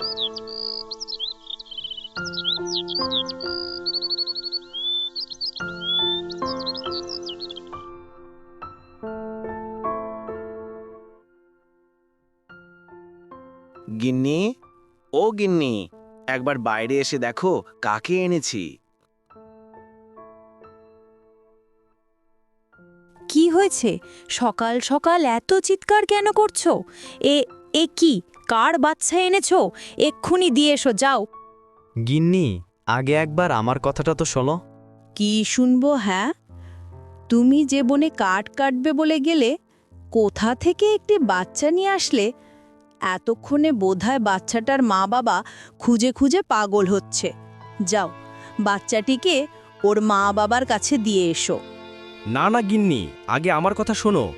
গিন্নি? ও গিন্নি, একবার বাইরে এসে দেখো কাকে এনেছি। কি হয়েছে? সকাল সকাল এত চিৎকার কেন করছ? এ এ কি? কার বাচ্চা এনেছ? এক্ষুনি দিয়ে এসো যাও। গিন্নি আগে একবার আমার কথাটা তো শোনো। কি শুনব হ্যাঁ? তুমি যে বনে কাঠ কাটবে বলে গেলে কোথা থেকে একটি বাচ্চা নিয়ে আসলে? এতক্ষণে বোধহয় বাচ্চাটার মা বাবা খুঁজে খুঁজে পাগল হচ্ছে। যাও বাচ্চাটিকে ওর মা বাবার কাছে দিয়ে এসো। না না গিন্নি আগে আমার কথা শোনো।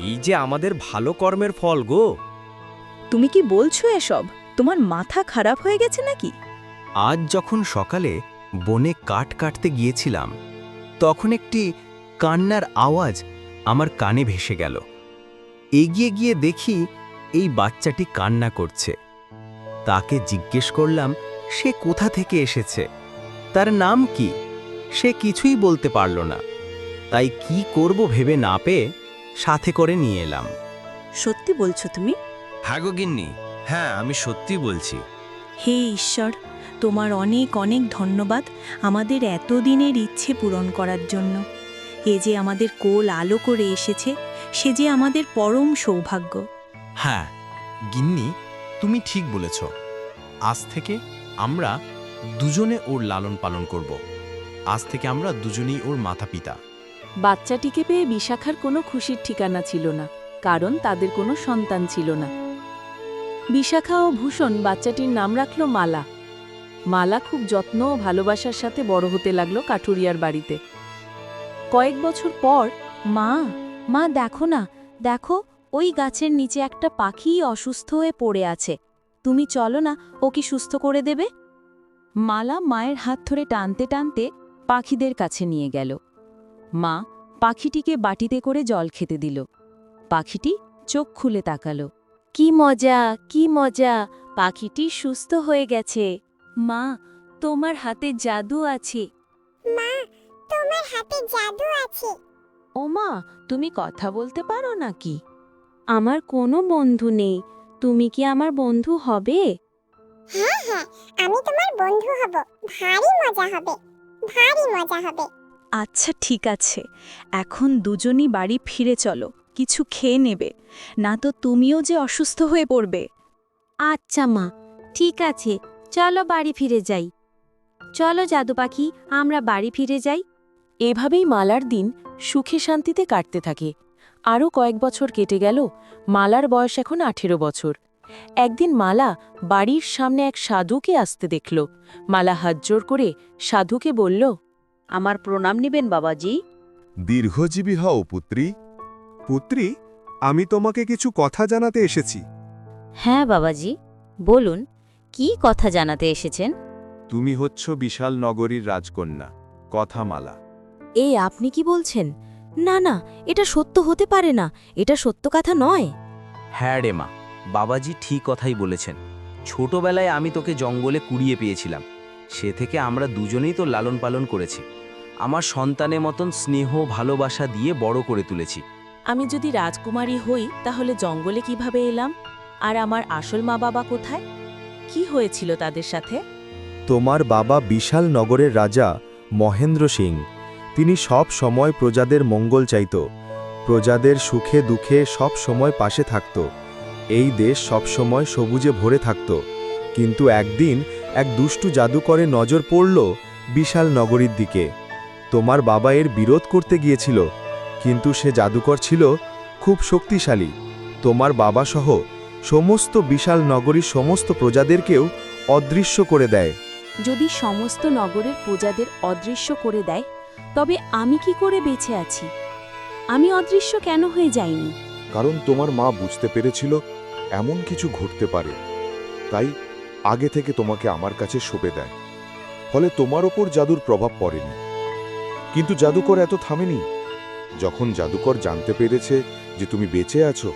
এই যে আমাদের ভালো কর্মের ফল গো। তুমি কি বলছো এসব? তোমার মাথা খারাপ হয়ে গেছে নাকি? আজ যখন সকালে বনে কাঠ কাটতে গিয়েছিলাম তখন একটি কান্নার আওয়াজ আমার কানে ভেসে গেল। এগিয়ে গিয়ে দেখি এই বাচ্চাটি কান্না করছে। তাকে জিজ্ঞেস করলাম সে কোথা থেকে এসেছে? তার নাম কি? সে কিছুই বলতে পারল না। তাই কি করব ভেবে না পেয়ে সাথে করে নিয়ে এলাম। সত্যি বলছো তুমি? হ্যাঁ গো গিন্নি হ্যাঁ আমি সত্যি বলছি। হে ঈশ্বর তোমার অনেক অনেক ধন্যবাদ আমাদের এতদিনের ইচ্ছে পূরণ করার জন্য। এ যে আমাদের কোল আলো করে এসেছে সে যে আমাদের পরম সৌভাগ্য। হ্যাঁ গিন্নি তুমি ঠিক বলেছ। আজ থেকে আমরা দুজনে ওর লালন পালন করব। আজ থেকে আমরা দুজনেই ওর মাতা পিতা বাচ্চাটিকে পেয়ে বিশাখার কোনো খুশির ঠিকানা ছিল না কারণ তাদের কোনো সন্তান ছিল না। বিশাখা ও ভূষণ বাচ্চাটির নাম রাখল মালা। মালা খুব যত্ন ও ভালোবাসার সাথে বড় হতে লাগল কাঠুরিয়ার বাড়িতে। কয়েক বছর পর, মা মা, দেখো না, দেখো, ওই গাছের নিচে একটা পাখি অসুস্থ হয়ে পড়ে আছে। তুমি চলো না, ও কি সুস্থ করে দেবে? মালা মায়ের হাত ধরে টানতে টানতে পাখিদের কাছে নিয়ে গেল। মা পাখিটিকে বাটিতে করে জল খেতে দিল। পাখিটি চোখ খুলে তাকালো। কি মজা কি মজা পাখিটি সুস্থ হয়ে গেছে। মা তোমার হাতে জাদু আছে। মা তোমার হাতে জাদু আছে। ওমা তুমি কথা বলতে পারো নাকি? আমার কোনো বন্ধু নেই। তুমি কি আমার বন্ধু হবে? হ্যাঁ হ্যাঁ আমি তোমার বন্ধু হব। ভারী মজা হবে। ভারী মজা হবে। আচ্ছা ঠিক আছে। এখন দুজনই বাড়ি ফিরে চলো। কিছু খেয়ে নেবে না তো তুমিও যে অসুস্থ হয়ে পড়বে। আচ্ছা মা ঠিক আছে চলো বাড়ি ফিরে যাই। চলো জাদু পাখি আমরা বাড়ি ফিরে যাই। এভাবেই মালার দিন সুখে শান্তিতে কাটতে থাকে। আরও কয়েক বছর কেটে গেল মালার বয়স এখন আঠেরো বছর। একদিন মালা বাড়ির সামনে এক সাধুকে আসতে দেখল। মালা হাতজোর করে সাধুকে বলল আমার প্রণাম নেবেন বাবাজি। দীর্ঘজীবী হও পুত্রী। পুত্রী আমি তোমাকে কিছু কথা জানাতে এসেছি। হ্যাঁ বাবাজি। বলুন কি কথা জানাতে এসেছেন? তুমি হচ্ছ বিশাল নগরীর রাজকন্যা কথামালা। এ আপনি কি বলছেন? না না এটা সত্য হতে পারে না এটা সত্য কথা নয়। হ্যাঁ রে মা বাবাজি ঠিক কথাই বলেছেন। ছোটবেলায় আমি তোকে জঙ্গলে কুড়িয়ে পেয়েছিলাম। সে থেকে আমরা দুজনেই তো লালন পালন করেছি। আমার সন্তানের মতন স্নেহ ভালোবাসা দিয়ে বড় করে তুলেছি। আমি যদি রাজকুমারী হই, তাহলে জঙ্গলে কীভাবে এলাম? আর আমার আসল মা বাবা কোথায়? কি হয়েছিল তাদের সাথে? তোমার বাবা বিশাল নগরের রাজা মহেন্দ্র সিং। তিনি সব সময় প্রজাদের মঙ্গল চাইত। প্রজাদের সুখে দুঃখে সব সময় পাশে থাকত। এই দেশ সব সময় সবুজে ভরে থাকত। কিন্তু একদিন এক দুষ্টু জাদুকরে নজর পড়ল বিশাল নগরীর দিকে। তোমার বাবা এর বিরোধ করতে গিয়েছিল। কিন্তু সে জাদুকর ছিল খুব শক্তিশালী। তোমার বাবা সহ সমস্ত বিশাল নগরীর সমস্ত প্রজাদেরকেও অদৃশ্য করে দেয়। যদি সমস্ত নগরের প্রজাদের অদৃশ্য করে দেয় তবে আমি কি করে বেঁচে আছি? আমি অদৃশ্য কেন হয়ে যাইনি? কারণ তোমার মা বুঝতে পেরেছিল এমন কিছু ঘটতে পারে। তাই আগে থেকে তোমাকে আমার কাছে সঁপে দেয়। ফলে তোমার ওপর জাদুর প্রভাব পড়েনি। কিন্তু জাদুকর এত থামেনি। যখন জাদুকর জানতে পেরেছে যে তুমি বেঁচে আছো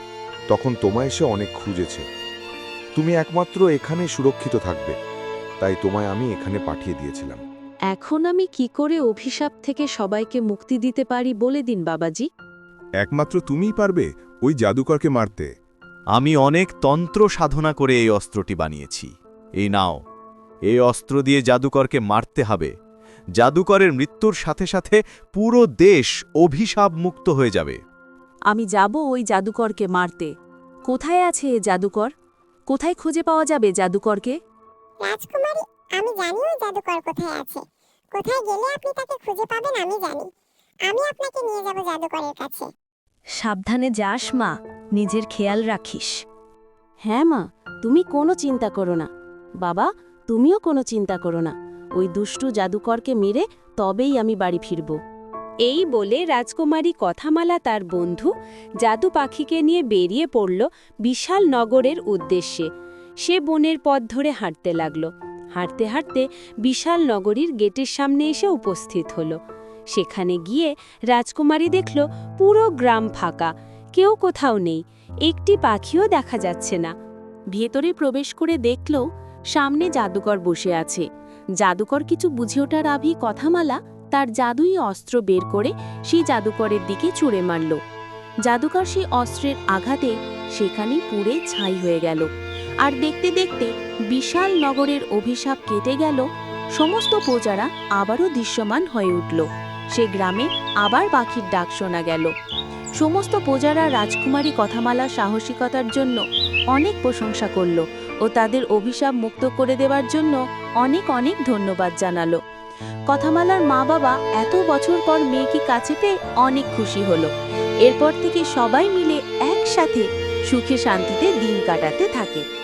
তখন তোমায় সে অনেক খুঁজেছে। তুমি একমাত্র এখানে সুরক্ষিত থাকবে তাই তোমায় আমি এখানে পাঠিয়ে দিয়েছিলাম। এখন আমি কি করে অভিশাপ থেকে সবাইকে মুক্তি দিতে পারি বলে দিন বাবাজি? একমাত্র তুমিই পারবে ওই জাদুকরকে মারতে। আমি অনেক তন্ত্র সাধনা করে এই অস্ত্রটি বানিয়েছি। এই নাও এই অস্ত্র দিয়ে জাদুকরকে মারতে হবে। জাদুকরের মৃত্যুর সাথে সাথে পুরো দেশ অভিশাপ মুক্ত হয়ে যাবে। আমি যাব ওই জাদুকরকে মারতে। কোথায় আছে এ জাদুকর? কোথায় খুঁজে পাওয়া যাবে জাদুকরকে? রাজকুমারী আমি জানি ওই জাদুকর কোথায় আছে। কোথায় গেলে আপনি তাকে খুঁজে পাবেন আমি জানি। আমি আপনাকে নিয়ে যাব জাদুকরের কাছে। সাবধানে যাস মা। নিজের খেয়াল রাখিস। হ্যাঁ মা। তুমি কোনো চিন্তা করো না। বাবা তুমিও কোনো চিন্তা করো না। ওই দুষ্টু জাদুকরকে মেরে তবেই আমি বাড়ি ফিরব। এই বলে রাজকুমারী কথামালা তার বন্ধু জাদু পাখিকে নিয়ে বেরিয়ে পড়ল বিশাল নগরের উদ্দেশ্যে। সে বনের পথ ধরে হাঁটতে লাগল। হাঁটতে হাঁটতে বিশাল নগরীর গেটের সামনে এসে উপস্থিত হল। সেখানে গিয়ে রাজকুমারী দেখল পুরো গ্রাম ফাঁকা, কেউ কোথাও নেই, একটি পাখিও দেখা যাচ্ছে না। ভেতরে প্রবেশ করে দেখল সামনে জাদুকর বসে আছে। জাদুকর কিছু বুঝে ওঠার আভি কথামালা তার জাদুই অস্ত্র বের করে সেই জাদুকরের দিকে ছুঁড়ে মারল। জাদুকর সেই অস্ত্রের আঘাতে সেখানে পুড়ে ছাই হয়ে গেল। আর দেখতে দেখতে বিশাল নগরের অভিশাপ কেটে গেল, সমস্ত প্রজারা আবারও দৃশ্যমান হয়ে উঠল। সে গ্রামে আবার পাখির ডাক শোনা গেল। সমস্ত প্রজারা রাজকুমারী কথামালার সাহসিকতার জন্য অনেক প্রশংসা করল। ও তাদের অভিশাপ মুক্ত করে দেওয়ার জন্য অনেক অনেক ধন্যবাদ জানালো। কথামালার মা বাবা এত বছর পর মেয়েকে কাছে পেয়ে অনেক খুশি হলো। এরপর থেকে সবাই মিলে একসাথে সুখে শান্তিতে দিন কাটাতে থাকে।